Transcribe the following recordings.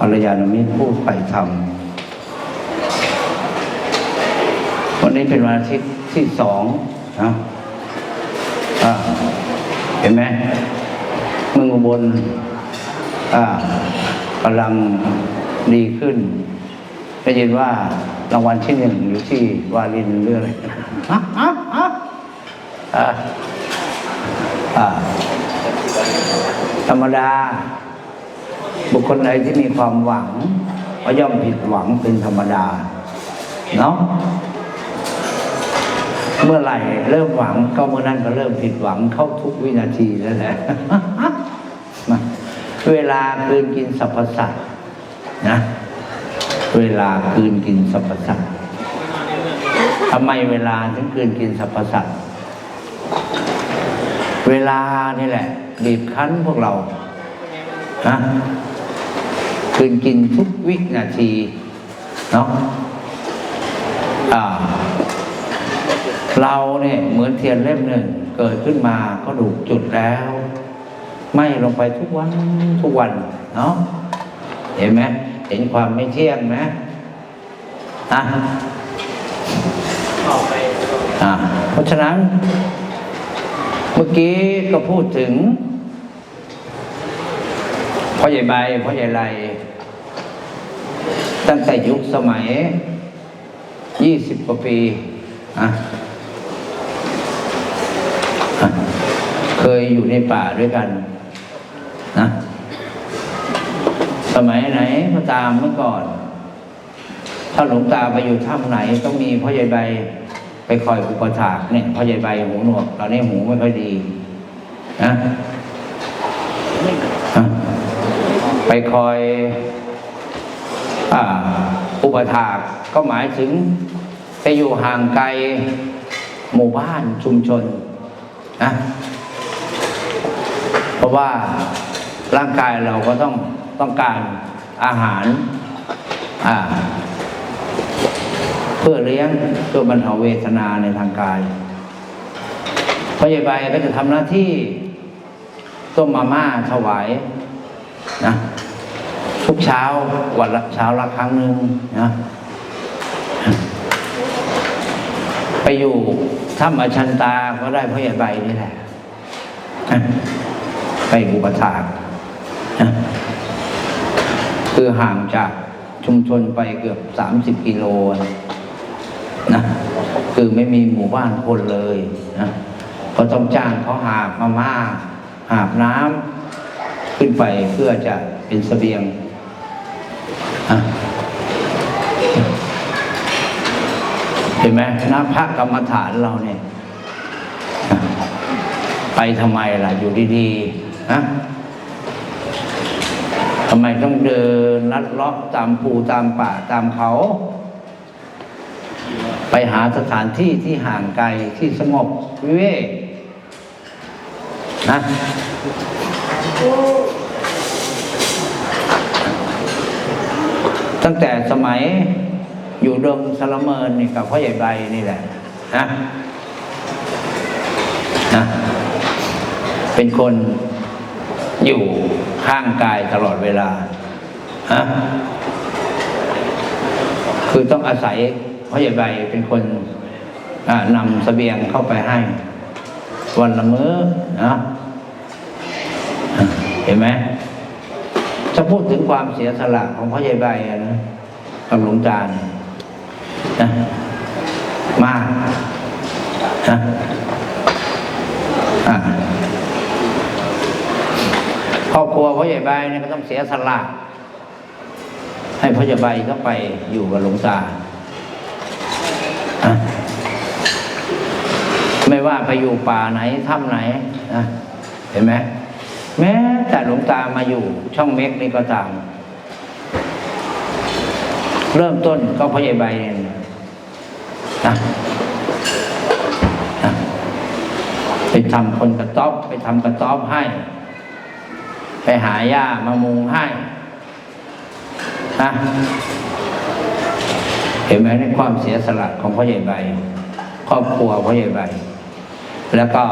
กัลยาณมิตรผู้ใฝ่ธรรมวันนี้เป็นวันอาทิตย์ที่สองนะเห็นไหมเมืองอุบลอ่ากำลังดีขึ้นได้ยินว่ารางวัลที่หนึ่งอยู่ที่วารินเรื่องอะไรฮะฮะฮะอ่าธรรมดา บุคคลใดที่มีความหวังก็ย่อมผิดหวังเป็นธรรมดาเนาะเมื่อไหร่เริ่มหวังก็เมื่อนั้นก็เริ่มผิดหวังเข้าทุกวินาทีแล้วแหละเวลาคืนกินสรรพสัตว์นะ เวลาคืนกินสรรพสัตว์ทำไมเวลาถึงคืนกินสรรพสัตว์เวลานี่แหละบีบคั้นพวกเรานะ คืนกินทุกวินาทีเนาะอ่า เราเนี่ยเหมือนเทียนเล่มหนึ่งเกิดขึ้นมาก็ถูกจุดแล้วไหม่ลงไปทุกวันทุกวันเนาะเห็นไหมเห็นความไม่เที่ยงไหมอะอะเพราะฉะนั้น เมื่อกี้ก็พูดถึง พ่อใหญ่ใบพ่อใหญ่ไรตั้งแต่ยุคสมัยยี่สิบกว่าปีอะเคยอยู่ในป่าด้วยกันนะสมัยไหนก็ตามเมื่อก่อน ถ้าหลวงตาไปอยู่ถ้ำไหนต้องมีพ่อใหญ่ใบไปคอยอุปถากเนี่ยพ่อใหญ่ใบหูหนวกตอนนี้หูไม่ค่อยดีนะ คอยออุปถากก็หมายถึงไปอยู่ห่างไกลหมู่บ้านชุมชนนะเพราะว่าร่างกายเราก็ต้องต้องการอาหารเพื่อเลี้ยงเพื่อบรรเทาเวทนาในทางกายพ่อใหญ่ใบก็จะทำหน้าที่ต้มมาม่าถวายนะ ทุกเช้าวันละเช้าละครั้งหนึ่งนะไปอยู่ถ้ำอชันตาก็ได้พ่อใหญ่ใบนี่แหละไปอุปถากนะคือห่างจากชุมชนไปเกือบสามสิบกิโลนะนะคือไม่มีหมู่บ้านคนเลยนะก็ต้องจ้างเขาหาบมาม่าหาบน้ำขึ้นไปเพื่อจะเป็นเสบียง เห็นไหมนะพระกรรมฐานเราเนี่ย ไปทำไมล่ะ อยู่ดีๆนะทำไมต้องเดินลัดเลาะตามภูตามป่าตามเขา ไปหาสถานที่ที่ห่างไกลที่สงบวิเวกนะ ตั้งแต่สมัยอยู่ดงสลเมินนี่กับพ่อใหญ่ใบนี่แหละนะนะเป็นคนอยู่ข้างกายตลอดเวลาฮะคือต้องอาศัยพ่อใหญ่ใบเป็นคนนำเสบียงเข้าไปให้ วันละมื้อนะเห็นไหม จะพูดถึงความเสียสละของพ่อใหญ่ใบนะกับหลวงตาเนี่ยนะมากนะครอบครัวพ่อใหญ่ใบเนี่ยก็ต้องเสียสละให้พ่อใหญ่ใบก็ไปอยู่กับหลวงตาไม่ว่าไปอยู่ป่าไหนถ้ำไหนนะเห็นไหม แม้แต่หลวงตามาอยู่ช่องเม็กนี่ก็ตาม เริ่มต้นก็พ่อใหญ่ใบเนี่ยนะนะไปทำคนกระต๊อบไปทำกระต๊อบให้ ไปหาหญ้ามามุงให้นะเห็นไหมในความเสียสละของพ่อใหญ่ใบครอบครัวพ่อใหญ่ใบแล้วก็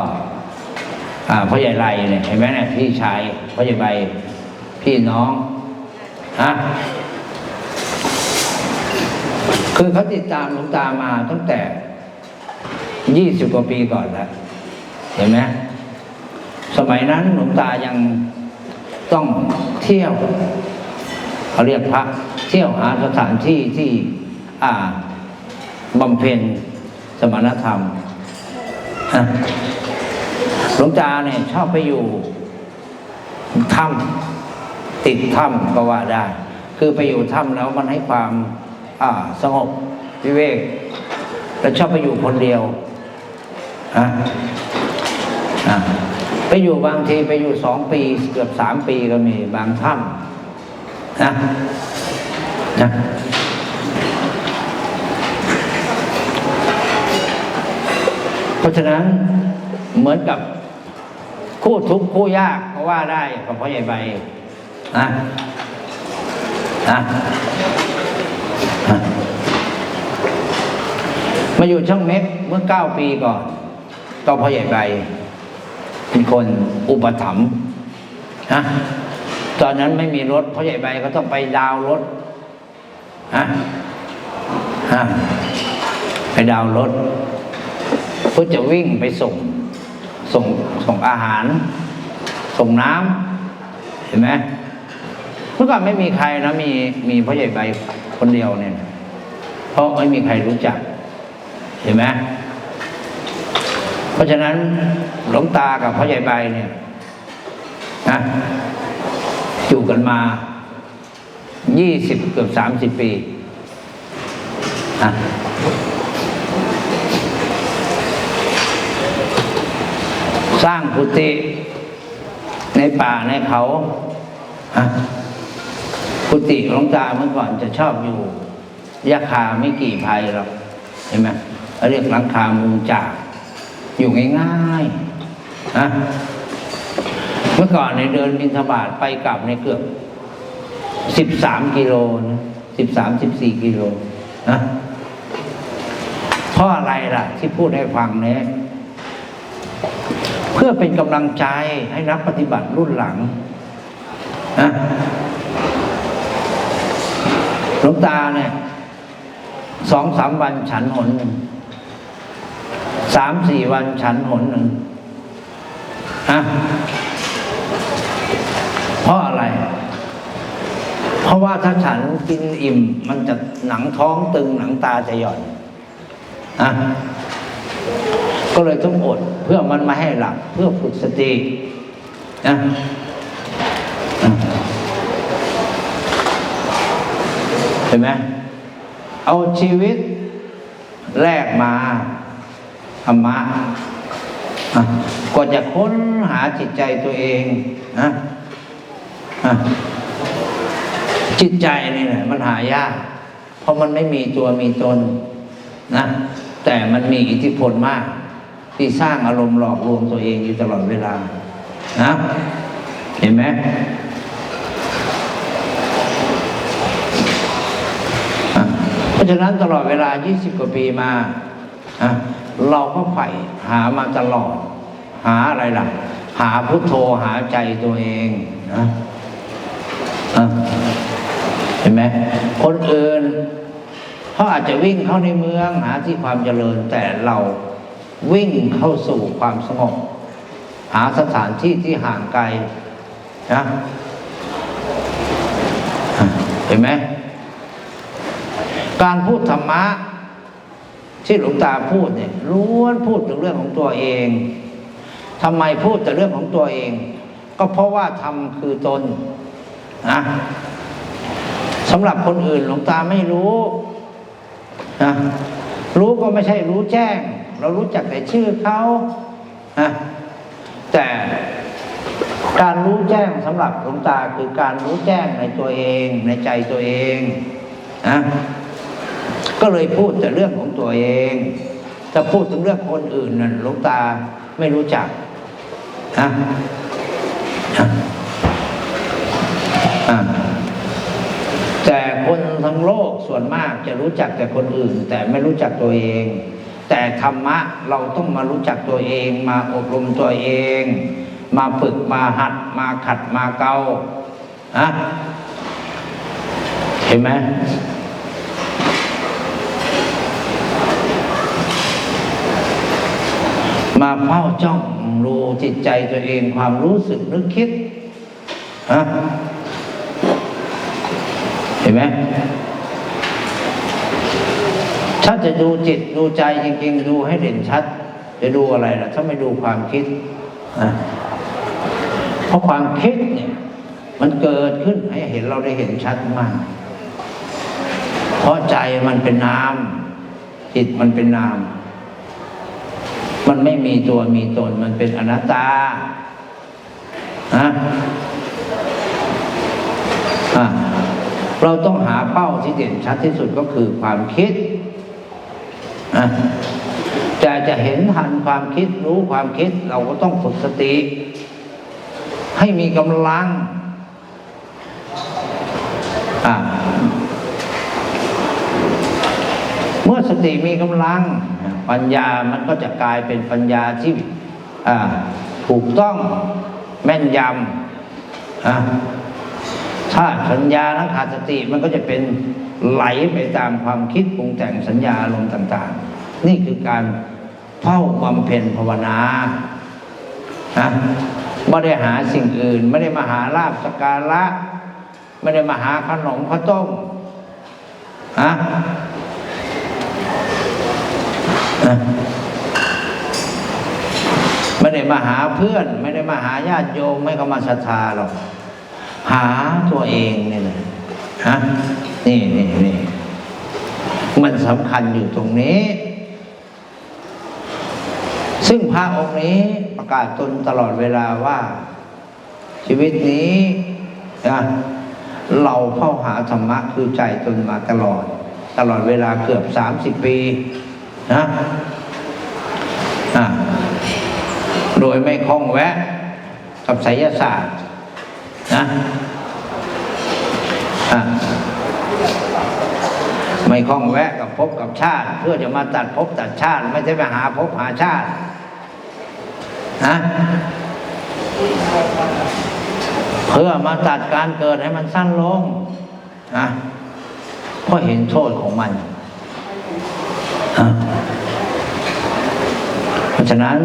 พ่อใหญ่ไรเนี่ยเห็นไหมเนี่ยพี่ชายพ่อใหญ่ใบพี่น้องอะคือเขาติดตามหลวงตามาตั้งแต่ยี่สิบกว่าปีก่อนแล้วเห็นไหมสมัยนั้นหลวงตายังต้องเที่ยวเขาเรียกพระเที่ยวหาสถานที่ที่อ่าบำเพ็ญสมณธรรมอะ หลวงตาเนี่ยชอบไปอยู่ถ้ำติดถ้ำก็ว่าได้ คือไปอยู่ถ้ำแล้วมันให้ความอ่าสงบวิเวกแล้วชอบไปอยู่คนเดียวอะอะไปอยู่บางทีไปอยู่สองปีเกือบสามปีก็มีบางถ้ำนะนะเพราะฉะนั้นเหมือนกับ คู่ทุกคู่ยากก็ว่าได้กับพ่อใหญ่ใบนะนะนะมาอยู่ช่องเม็กเมื่อเก้าปีก่อนต่อพ่อใหญ่ใบเป็นคนอุปถัมภ์นะตอนนั้นไม่มีรถพ่อใหญ่ใบก็ต้องไปดาวรถฮะฮะไปดาวรถเพื่อจะวิ่งไปส่ง ส่งส่งอาหาร ส่งน้ำเห็นไหมเมื่อก่อนไม่มีใครนะมีมีพ่อใหญ่ใบคนเดียวเนี่ย เพราะไม่มีใครรู้จัก เห็นไหมเพราะฉะนั้นหลวงตากับพ่อใหญ่ใบเนี่ยนะอยู่กันมายี่สิบเกือบสามสิบปีนะ ร้างกุฏิในป่าในเขาอะกุฏิหลวงตาเมื่อก่อนจะชอบอยู่ยาคาไม่กี่ภัยหรอกเห็นไหมเรียกหลังคามุงจากอยู่ง่ายๆนะเมื่อก่อนในเดินบินทบาทไปกลับในเกือบสิบสามกิโลนะสิบสามสิบสี่กิโลนะเพราะอะไรล่ะ ที่พูดให้ฟังเนี่ย เพื่อเป็นกำลังใจให้นักปฏิบัติรุ่นหลังนะหลวงตาเนี่ยสองสามวันฉันหนหนึ่งสามสี่วันฉันหนหนึ่งอะเพราะอะไร เพราะว่าถ้าฉันกินอิ่ม มันจะหนังท้องตึงหนังตาจะหย่อนอะ ก็เลยต้องอดเพื่อมันม่ให้หลับเพื่อฝึกสตินะเห็นไหมเอาชีวิตแลกมาธรรมะอะก็จะค้นหาจิตใจตัวเองนะอะจิตใจนี่แหละมันหายาก เพราะมันไม่มีตัวมีตนนะ แต่มันมีอิทธิพลมาก ที่สร้างอารมณ์หลอกลวงตัวเองอยู่ตลอดเวลานะเห็นไหมเพราะฉะนั้นตลอดเวลา 20 กว่าปีมาเราก็ใฝ่หามาตลอด หาอะไรล่ะ หาพุทโธหาใจตัวเองนะเห็นไหมคนอื่นเขาอาจจะวิ่งเข้าในเมืองหาที่ความเจริญแต่เรา วิ่งเข้าสู่ความสงบ หาสถานที่ที่ห่างไกลนะเห็นไหมการพูดธรรมะ ที่หลวงตาพูดเนี่ยล้วนพูดถึงเรื่องของตัวเองทำไมพูดแต่เรื่องของตัวเอง ก็เพราะว่าธรรมคือตนนะสำหรับคนอื่นหลวงตาไม่รู้นะรู้ก็ไม่ใช่รู้แจ้ง เรารู้จักแต่ชื่อเขานะแต่การรู้แจ้งสำหรับหลวงตาคือการรู้แจ้งในตัวเอง ในใจตัวเองนะก็เลยพูดแต่เรื่องของตัวเองถ้าพูดถึงเรื่องคนอื่นนั่นหลวงตาไม่รู้จักนะนะอะแต่คนทั้งโลกส่วนมากจะรู้จักแต่คนอื่น แต่ไม่รู้จักตัวเอง แต่ธรรมะเราต้องมารู้จักตัวเอง มาอบรมตัวเอง มาฝึกมาหัด มาขัดมาเกาอะเห็นไหมมาเฝ้าจ้องดูจิตใจตัวเองความรู้สึกนึกคิดฮะเห็นไหม ถ้าจะดูจิตดูใจจริง ๆ ดูให้เด่นชัด จะดูอะไรล่ะ ถ้าไม่ดูความคิดนะเพราะความคิดเนี่ย มันเกิดขึ้นให้เห็นเราได้เห็นชัดมาก เพราะใจมันเป็นนาม จิตมันเป็นนาม มันไม่มีตัวมีตน มันเป็นอนัตตาอะอะเราต้องหาเป้าที่เด่นชัดที่สุดก็คือความคิด จะจะเห็นทันความคิดรู้ความคิดเราก็ต้องฝึกสติ ให้มีกำลังเมื่อสติมีกำลัง ปัญญามันก็จะกลายเป็นปัญญาที่ถูกต้องแม่นยำ ถ้าสัญญาและขาดสติมันก็จะเป็นไหลไปตามความคิดปรุงแต่งสัญญาอารมณ์ต่าง ๆ นี่คือการเฝ้าบำเพ็ญภาวนานะไม่ได้หาสิ่งอื่น ไม่ได้มาหาลาบสการะ ไม่ได้มาหาขนมข้าวต้มฮะนะไม่ได้มาหาเพื่อน ไม่ได้มาหาญาติโยมไม่เข้ามาศรัทธาหรอก หาตัวเองนี่แหละฮะนี่นี่นี่มันสำคัญอยู่ตรงนี้ ซึ่งพระองค์นี้ประกาศตนตลอดเวลาว่า ชีวิตนี้นะเราเข้าหาธรรมะคือใจตนมาตลอด ตลอดเวลาเกือบสามสิบปีนะอะโดยไม่คล้องแวะกับไสยศาสตร์ นะไม่คล้องแวะกับภพกับชาติ เพื่อจะมาตัดภพตัดชาติ ไม่ใช่ไปหาภพหาชาตินะเพื่อมาตัดการเกิดให้มันสั้นลงนะเพราะเห็นโทษของมัน เพราะฉะนั้น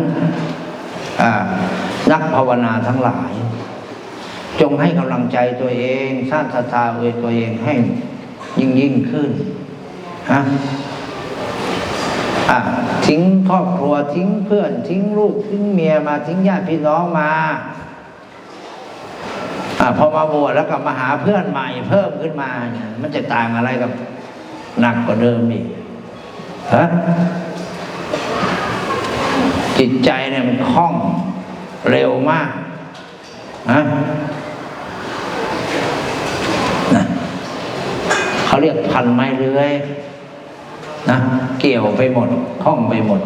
นักภาวนาทั้งหลาย จงให้กำลังใจตัวเอง สร้างศรัทธาเอยตัวเองให้ยิ่งยิ่งขึ้นฮะอะทิ้งครอบครัวทิ้งเพื่อน ทิ้งลูกทิ้งเมียมาทิ้งญาติพี่น้องมาอะพอมาบวชแล้วก็มาหาเพื่อนใหม่ เพิ่มขึ้นมาเนี่ยมันจะต่างอะไรกับหนักกว่าเดิมอีกฮะจิตใจเนี่ยมันคล่องเร็วมากฮะนะ เขาเรียกพันไม้เลื้อยนะเกี่ยวไปหมดคล่องไปหมด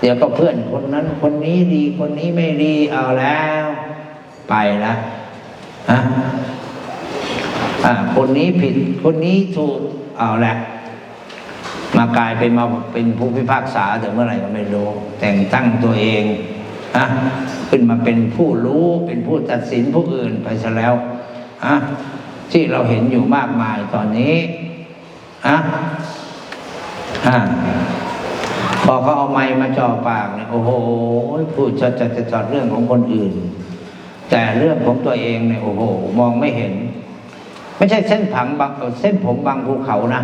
เดี๋ยวก็เพื่อนคนนั้น คนนี้ดีคนนี้ไม่ดีเอาแล้ว ไปละฮะอ่าคนนี้ผิดคนนี้ถูกเอาแหละ มากลายเป็นมาเป็นผู้พิพากษาถึงเมื่อไหร่ก็ไม่รู้ แต่งตั้งตัวเองอะขึ้นมาเป็นผู้รู้เป็นผู้ตัดสินผู้อื่นไปซะแล้วอะ ที่เราเห็นอยู่มากมายตอนนี้อะอ่าพอเขาเอาไม้มาจ่อปากเนี่ยโอ้โหพูดจะจะจะจอดเรื่องของคนอื่น แต่เรื่องของตัวเองเนี่ยโอ้โห มองไม่เห็น ไม่ใช่เส้นผังบางเส้นผมบางภูเขานะ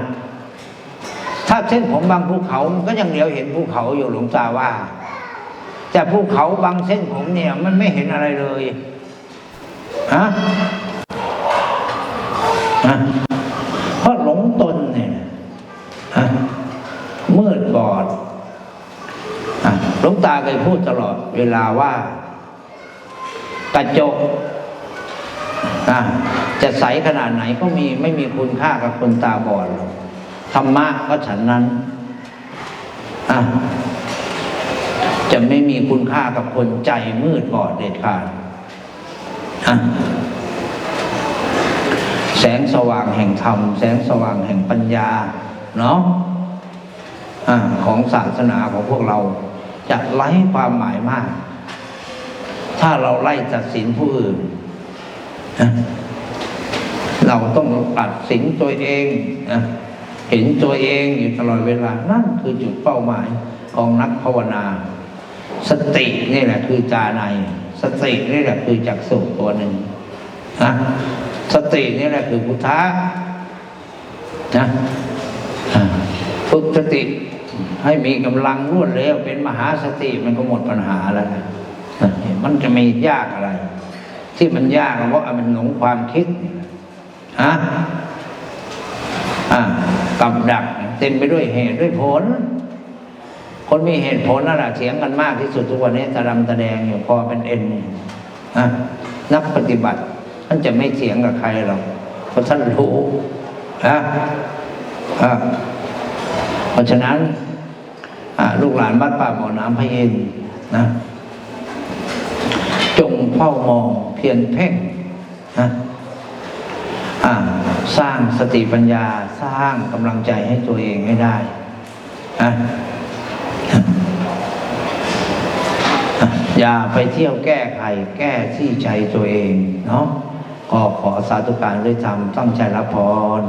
ถ้าเส้นผมบางภูเขาก็ยังเดียวเห็นภูเขาอยู่หลวงตาว่า แต่ภูเขาบางเส้นผมเนี่ย มันไม่เห็นอะไรเลยฮะะเพราะหลงตนเนี่ยฮะมืดบอดหลวงตาเคยพูดตลอดเวลาว่า กระจกะจะใสขนาดไหนก็มีไม่มีคุณค่ากับคนตาบอดหรอกธรรมะก็ฉันนั้นะจะไม่มีคุณค่ากับคนใจมืดบอดเด็ดขาดอะ แสงสว่างแห่งธรรม แสงสว่างแห่งปัญญาเนาะอะของศาสนาของพวกเราจะไร้ความหมายมาก ถ้าเราไล่ตัดสินผู้อื่น เราต้องตัดสินตัวเองเห็นตัวเองอยู่ตลอดเวลา นั่นคือจุดเป้าหมายของนักภาวนา สตินี่แหละคือจาใน สตินี่แหละคือจักสุตัวหนึ่งนะ สตินี่แหละคือพุทธะนะอ่าฝึกสติให้มีกำลังรวดเร็วเป็นมหาสติมันก็หมดปัญหาแล้วนะมันจะไม่ยากอะไร ที่มันยากเพราะมันหลงความคิดฮะอ่ากับดักเต็มไปด้วยเหตุด้วยผล คนมีเหตุผลนั่นแหละเถียงกันมากที่สุดทุกวันนี้ตะดำตะแดงอยู่พอเป็นเอ็นเนี่ยนะนักปฏิบัติานจะไม่เถียงกับใครหรอกเพราะท่านรู้นะเพราะฉะนั้นลูกหลานบ้านป่าบ่อน้ำพระเย็นนะ จงเฝ้ามองเพียรเพ่งนะสร้างสติปัญญาสร้างกำลังใจให้ตัวเองให้ได้นะอย่าไปเที่ยวแก้ไขแก้ที่ใจตัวเองเนาะ ก็ขอสาธุการด้วยธรรมตั้งใจรับพร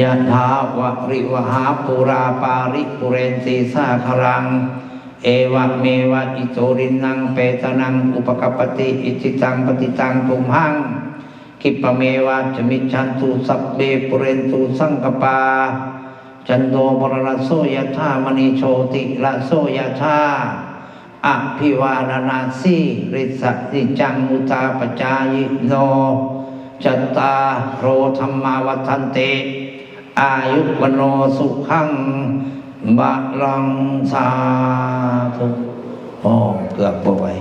ยะถาวะริวหาปุราปาริปุเรนตีสาครัง เอวะเมวะอิโตรินังเปตนังอุปกปปติอิจิตังปฏิตังตุมหังกิปเมวะจะมิชันตุสัพเบปุเรนตุสังกปา จันโดปรณโสยธามณีโชติละโสยธา อภิวาณนาสีริสติจังมุตาปจายโนจตาโรธรรมาวัฏันเต อายุวโนสุขังบะลังสาธุโอ้เกือบป่วย